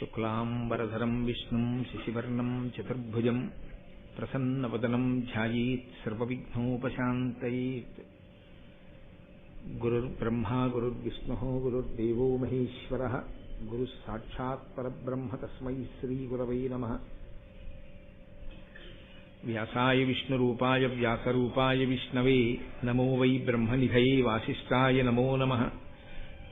शुक्लाम्बरधरम् विष्णुम् शिशिवर्णम् चतुर्भुजम् प्रसन्नवदनम् ध्यायेत् सर्वविघ्नोपशान्तयेत्। गुरुर्ब्रह्मा गुरुर्विष्णुः गुरुर्देवो महेश्वरः। गुरुस्साक्षात्परब्रह्म तस्मै श्रीगुरवै नमः। व्यासाय विष्णुरूपाय व्यासरूपाय विष्णवे। नमो वै ब्रह्मनिधये वासिष्ठाय नमो नमः।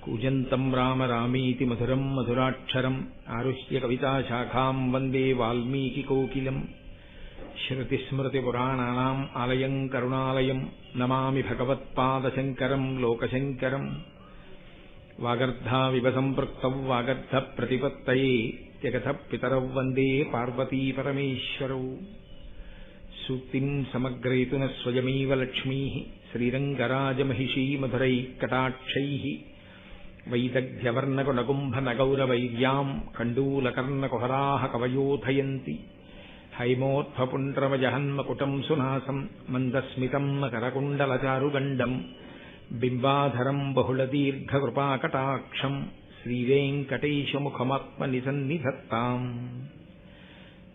कूजन्तम् राम रामीति मधुरम् मधुराक्षरम् आरुह्य कविताशाखाम् वन्दे वाल्मीकिकोकिलम् श्रुतिस्मृतिपुराणानाम् आलयम् करुणालयम् नमामि भगवत्पादशङ्करम् लोकशङ्करम्। वागर्धाविव सम्पृक्तौ वागर्धप्रतिपत्तये जगतः पितरौ वन्दे पार्वतीपरमेश्वरौ सूक्तिम् समग्रेतु न स्वयमेव लक्ष्मीः श्रीरङ्गराजमहिषी मधुरैः कटाक्षैः। వైదగ్ధ్యవర్ణకునగుంభనగౌరవైర్యాం కండూలకర్ణకుహరా కవయోధయంతి హైమోత్ఫపుండ్రమజహన్మకుటం సునాసం మందస్మితం మకరకుండలచారుగండం బింబాధరం బహుళదీర్ఘకృపాకటాక్షం శ్రీవేంకటేశముఖమాత్మనిసన్నిధత్తాం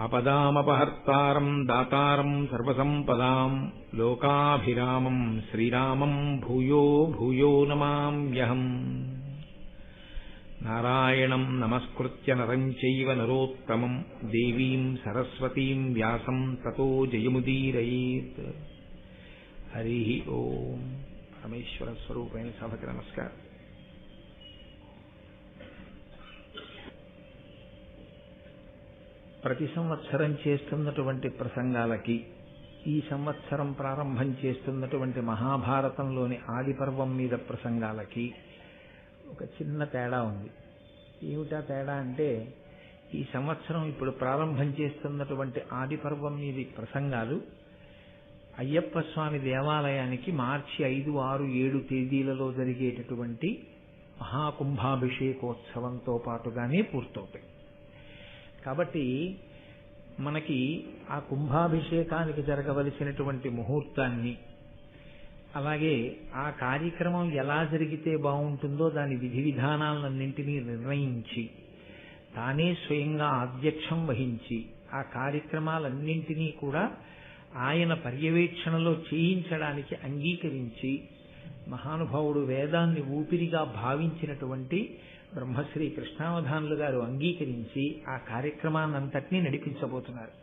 ఆపదామపహర్తారం దాతారం సర్వసంపదాం లోకాభిరామం శ్రీరామం భూయో భూయో నమామ్యహం నారాయణం నమస్కృత్య నరం చైవ నరోత్తమం దేవీం సరస్వతీం వ్యాసం తతో జయముదీరయేత్. హరి ఓం పరమేశ్వర స్వరూపేణ సభకి నమస్కారం. ప్రతి సంవత్సరం చేస్తున్నటువంటి ప్రసంగాలకి ఈ సంవత్సరం ప్రారంభం చేస్తున్నటువంటి మహాభారతంలోని ఆది పర్వం మీద ప్రసంగాలకి ఒక చిన్న తేడా ఉంది. ఏమిటా తేడా అంటే ఈ సంవత్సరం ఇప్పుడు ప్రారంభం చేస్తున్నటువంటి ఆది పర్వం మీది ప్రసంగాలు అయ్యప్ప స్వామి దేవాలయానికి మార్చి ఐదు ఆరు ఏడు తేదీలలో జరిగేటటువంటి మహాకుంభాభిషేకోత్సవంతో పాటుగానే పూర్తవుతాయి. కాబట్టి మనకి ఆ కుంభాభిషేకానికి జరగవలసినటువంటి ముహూర్తాన్ని అలాగే ఆ కార్యక్రమం ఎలా జరిగితే బాగుంటుందో దాని విధి విధానాలన్నింటినీ నిర్ణయించి తానే స్వయంగా అధ్యక్షం వహించి ఆ కార్యక్రమాలన్నింటినీ కూడా ఆయన పర్యవేక్షణలో చేయించడానికి అంగీకరించి మహానుభావుడు వేదాన్ని ఊపిరిగా భావించినటువంటి బ్రహ్మశ్రీ కృష్ణావధానులు గారు అంగీకరించి ఆ కార్యక్రమాన్నంతటినీ నడిపించబోతున్నారు.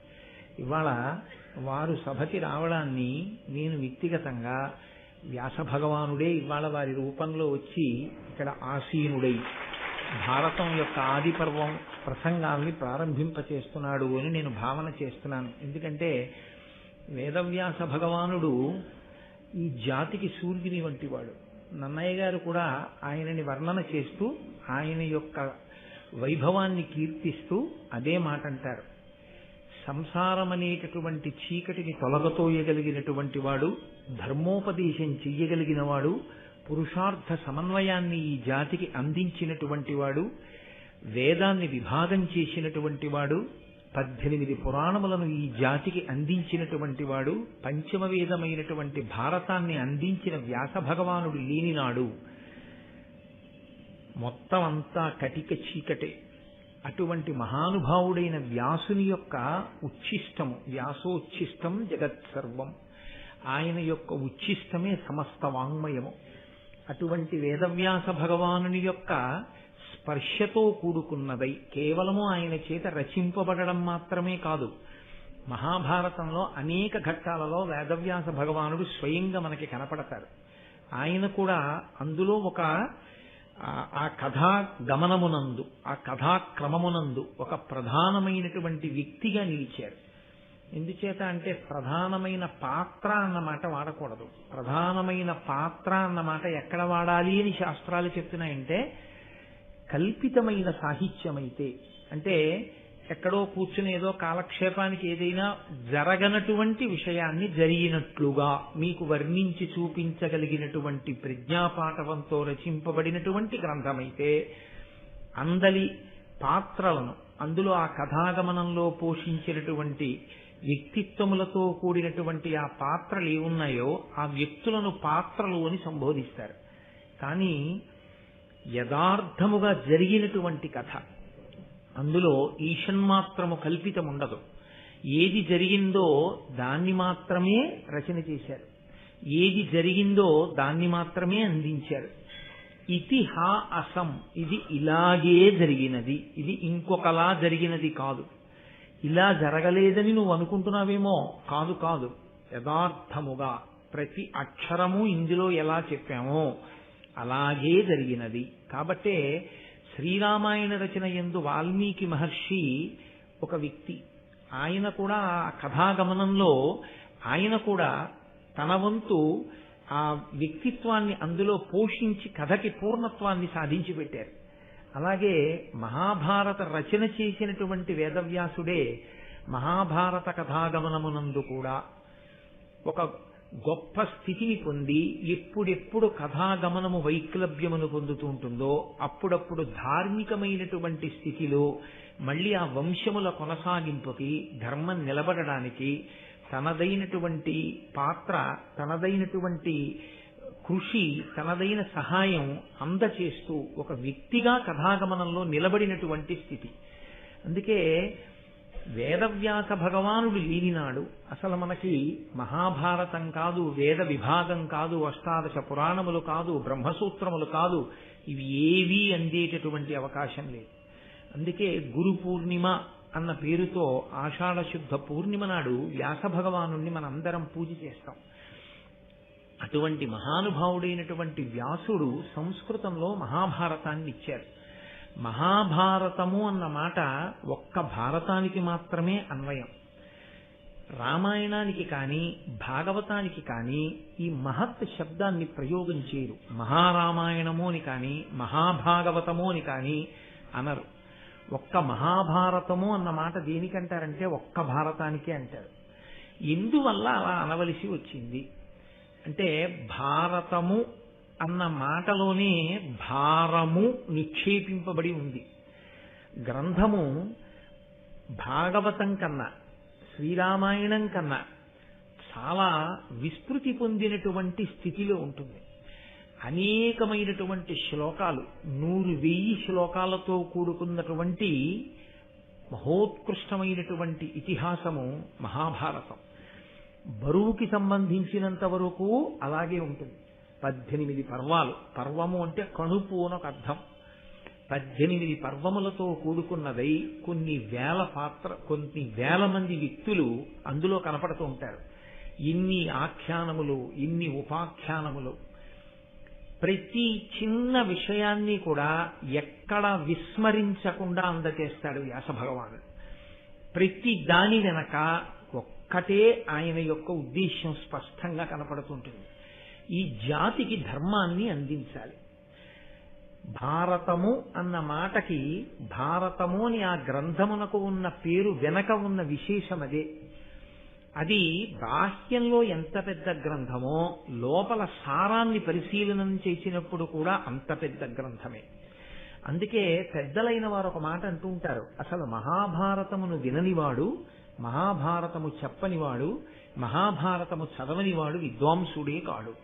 ఇవాళ వారు సభకి రావడాన్ని నేను వ్యక్తిగతంగా వ్యాస భగవానుడే ఇవాళ వారి రూపంలో వచ్చి ఇక్కడ ఆసీనుడై భారతం యొక్క ఆది పర్వం ప్రసంగాల్ని ప్రారంభింపచేస్తున్నాడు అని నేను భావన చేస్తున్నాను. ఎందుకంటే వేదవ్యాస భగవానుడు ఈ జాతికి సూర్యుని వంటివాడు నన్నయ్య గారు కూడా ఆయనని వర్ణన చేస్తూ ఆయన యొక్క వైభవాన్ని కీర్తిస్తూ అదే మాట అంటారు సంసారం అనేటటువంటి చీకటిని తొలగతోయగలిగినటువంటి వాడు ధర్మోపదేశం చెయ్యగలిగిన వాడు పురుషార్థ సమన్వయాన్ని ఈ జాతికి అందించినటువంటి వాడు వేదాన్ని విభాగం చేసినటువంటి వాడు పద్దెనిమిది పురాణములను ఈ జాతికి అందించినటువంటి వాడు పంచమ వేదమైనటువంటి భారతాన్ని అందించిన వ్యాస భగవానుడు లేనినాడు. మొత్తం అంతా కటిక చీకటే. అటువంటి మహానుభావుడైన వ్యాసుని యొక్క ఉచ్ఛిష్టము వ్యాసోచ్ఛిష్టం జగత్ సర్వం ఆయన యొక్క ఉచ్ఛిష్టమే సమస్త వాంగ్మయము. అటువంటి వేదవ్యాస భగవానుని యొక్క స్పర్శతో కూడుకున్నదై కేవలము ఆయన చేత రచింపబడడం మాత్రమే కాదు. మహాభారతంలో అనేక ఘట్టాలలో వేదవ్యాస భగవానుడు స్వయంగా మనకి కనపడతారు ఆయన కూడా అందులో ఒక ఆ కథా గమనమునందు ఆ కథాక్రమమునందు ఒక ప్రధానమైనటువంటి వ్యక్తిగా నిలిచారు. ఎందుచేత అంటే ప్రధానమైన పాత్ర అన్నమాట వాడకూడదు. ప్రధానమైన పాత్ర అన్నమాట ఎక్కడ వాడాలి అని శాస్త్రాలు చెప్తున్నాయంటే కల్పితమైన సాహిత్యమైతే అంటే ఎక్కడో కూర్చుని ఏదో కాలక్షేపానికి ఏదైనా జరగనటువంటి విషయాన్ని జరిగినట్లుగా మీకు వర్ణించి చూపించగలిగినటువంటి ప్రజ్ఞాపాఠవంతో రచింపబడినటువంటి గ్రంథమైతే అందలి పాత్రలను అందులో ఆ కథాగమనంలో పోషించినటువంటి వ్యక్తిత్వములతో కూడినటువంటి ఆ పాత్రలు ఏమున్నాయో ఆ వ్యక్తులను పాత్రలు అని సంబోధిస్తారు. కానీ యథార్థముగా జరిగినటువంటి కథ. అందులో ఈషన్మాత్రము కల్పితం ఉండదు ఏది జరిగిందో దాన్ని మాత్రమే రచన చేశారు. ఏది జరిగిందో దాన్ని మాత్రమే అందించారు. ఇతి హా అసం ఇది ఇలాగే జరిగినది. ఇది ఇంకొకలా జరిగినది కాదు. ఇలా జరగలేదని నువ్వు అనుకుంటున్నావేమో? కాదు కాదు. యథార్థముగా ప్రతి అక్షరము ఇందులో ఎలా చెప్పామో అలాగే జరిగినది. కాబట్టే శ్రీరామాయణ రచన ఎందు వాల్మీకి మహర్షి ఒక వ్యక్తి. ఆయన కూడా ఆ కథాగమనంలో ఆయన కూడా తన వంతు ఆ వ్యక్తిత్వాన్ని అందులో పోషించి కథకి పూర్ణత్వాన్ని సాధించి పెట్టారు. అలాగే మహాభారత రచన చేసినటువంటి వేదవ్యాసుడే మహాభారత కథాగమనమునందు కూడా ఒక గొప్ప స్థితిని పొంది ఎప్పుడెప్పుడు కథాగమనము వైక్లభ్యమును పొందుతూ ఉంటుందో అప్పుడప్పుడు ధార్మికమైనటువంటి స్థితిలో మళ్ళీ ఆ వంశముల కొనసాగింపుకి ధర్మం నిలబడడానికి తనదైనటువంటి పాత్ర తనదైనటువంటి కృషి తనదైన సహాయం అందచేస్తూ ఒక వ్యక్తిగా కథాగమనంలో నిలబడినటువంటి స్థితి. అందుకే వేదవ్యాస భగవానుడు లేనినాడు అసలు మనకి మహాభారతం కాదు వేద విభాగం కాదు అష్టాదశ పురాణములు కాదు బ్రహ్మసూత్రములు కాదు ఇవి ఏవీ అందేటటువంటి అవకాశం లేదు. అందుకే గురు పూర్ణిమ అన్న పేరుతో ఆషాఢ శుద్ధ పూర్ణిమ నాడు వ్యాస భగవాను మనందరం పూజ చేస్తాం. అటువంటి మహానుభావుడైనటువంటి వ్యాసుడు సంస్కృతంలో మహాభారతాన్ని ఇచ్చారు. మహాభారతము అన్న మాట ఒక్క భారతానికి మాత్రమే అన్వయం. రామాయణానికి కానీ భాగవతానికి కానీ ఈ మహత్ శబ్దాన్ని ప్రయోగం చేయరు. మహారామాయణము అని కానీ మహాభాగవతము అని కానీ అనరు. ఒక్క మహాభారతము అన్న మాట దేనికంటారంటే ఒక్క భారతానికే అంటారు. ఎందువల్ల అలా అనవలసి వచ్చింది? అంటే భారతము అన్న మాటలోనే భారము నిక్షేపింపబడి ఉంది. గ్రంథము భాగవతం కన్నా శ్రీరామాయణం కన్నా చాలా విస్తృతి పొందినటువంటి స్థితిలో ఉంటుంది. అనేకమైనటువంటి శ్లోకాలు నూరు వెయ్యి శ్లోకాలతో కూడుకున్నటువంటి మహోత్కృష్టమైనటువంటి ఇతిహాసము మహాభారతం. బరువుకి సంబంధించినంత వరకు అలాగే ఉంటుంది. పద్దెనిమిది పర్వాలు. పర్వము అంటే కణుపు అనొక ఒక అర్థం. పద్దెనిమిది పర్వములతో కూడుకున్నదై కొన్ని వేల పాత్ర కొన్ని వేల మంది వ్యక్తులు అందులో కనపడుతూ ఉంటారు. ఇన్ని ఆఖ్యానములు ఇన్ని ఉపాఖ్యానములు. ప్రతి చిన్న విషయాన్ని కూడా ఎక్కడ విస్మరించకుండా అందచేస్తాడు వ్యాస భగవానుడు ప్రతి దాని వెనక ఒక్కటే ఆయన యొక్క ఉద్దేశ్యం స్పష్టంగా కనపడుతుంటుంది. ఈ జాతికి ధర్మాన్ని అందించాలి. భారతము అన్న మాటకి భారతము అని ఆ గ్రంథమునకు ఉన్న పేరు వెనక ఉన్న విశేషం అదే. అది బాహ్యంలో ఎంత పెద్ద గ్రంథమో లోపల సారాన్ని పరిశీలనం చేసినప్పుడు కూడా అంత పెద్ద గ్రంథమే. అందుకే పెద్దలైన వారు ఒక మాట అంటూ ఉంటారు అసలు మహాభారతమును విననివాడు మహాభారతము చెప్పనివాడు మహాభారతము చదవనివాడు విద్వాంసుడే కాడు.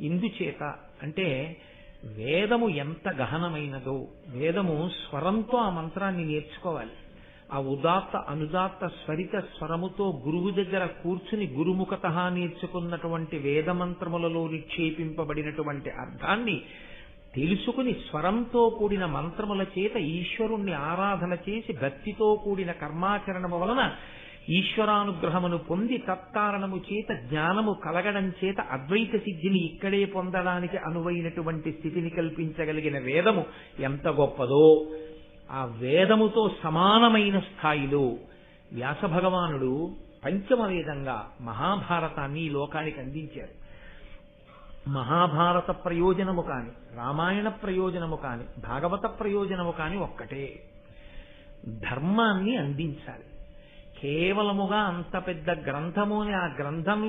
ఇందుచేత అంటే వేదము ఎంత గహనమైనదో వేదము స్వరంతో ఆ మంత్రాన్ని నేర్చుకోవాలి. ఆ ఉదాత్త అనుదాత్త స్వరిత స్వరముతో గురువు దగ్గర కూర్చుని గురుముఖత నేర్చుకున్నటువంటి వేదమంత్రములలో నిక్షేపింపబడినటువంటి అర్థాన్ని తెలుసుకుని స్వరంతో కూడిన మంత్రముల చేత ఈశ్వరుణ్ణి ఆరాధన చేసి భక్తితో కూడిన కర్మాచరణము వలన ఈశ్వరానుగ్రహమును పొంది తత్కారణము చేత జ్ఞానము కలగడం చేత అద్వైత సిద్ధిని ఇక్కడే పొందడానికి అనువైనటువంటి స్థితిని కల్పించగలిగిన వేదము ఎంత గొప్పదో. ఆ వేదముతో సమానమైన స్థాయిలో వ్యాస భగవానుడు పంచమ వేదంగా మహాభారతాన్ని ఈ లోకానికి అందించారు మహాభారత ప్రయోజనము కాని రామాయణ ప్రయోజనము కాని భాగవత ప్రయోజనము కాని ఒక్కటే. ధర్మాన్ని అందించాలి. కేవలముగా అంత పెద్ద గ్రంథము అని ఆ గ్రంథంలో